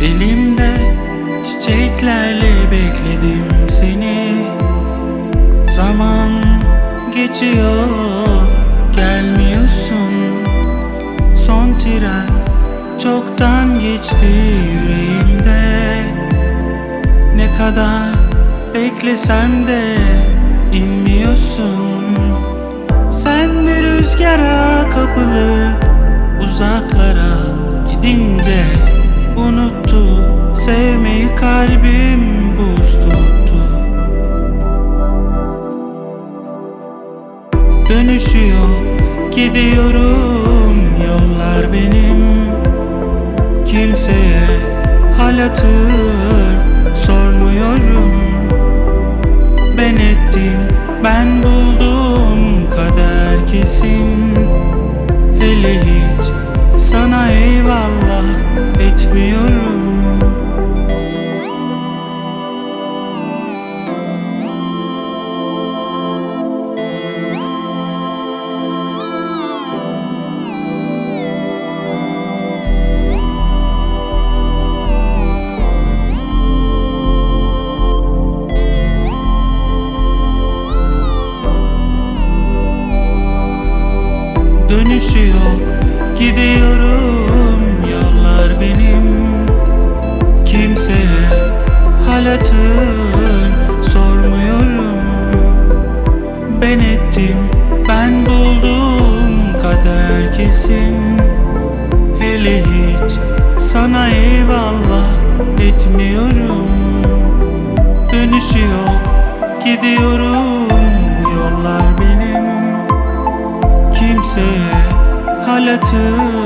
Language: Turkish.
Elimde çiçeklerle bekledim seni. Zaman geçiyor gelmiyorsun. Son tren çoktan geçti yüreğimde. Ne kadar beklesem de inmiyorsun. Sen bir rüzgara kapılı uzaklara gidince Unuttu. Sevmeyi kalbim buz tuttu Dönüşüyor gidiyorum. Yollar benim. Kimseye hal hatır sormuyorum. Ben ettim ben buldum. Kader kesin. Hele hiç sana eyvallah etmiyorum Dönüşü yok gidiyorum hal hatır sormuyorum. Ben ettim ben buldum kader kesin. Hele hiç sana eyvallah etmiyorum. Dönüşü yok gidiyorum yollar benim. Kimseye hal hatır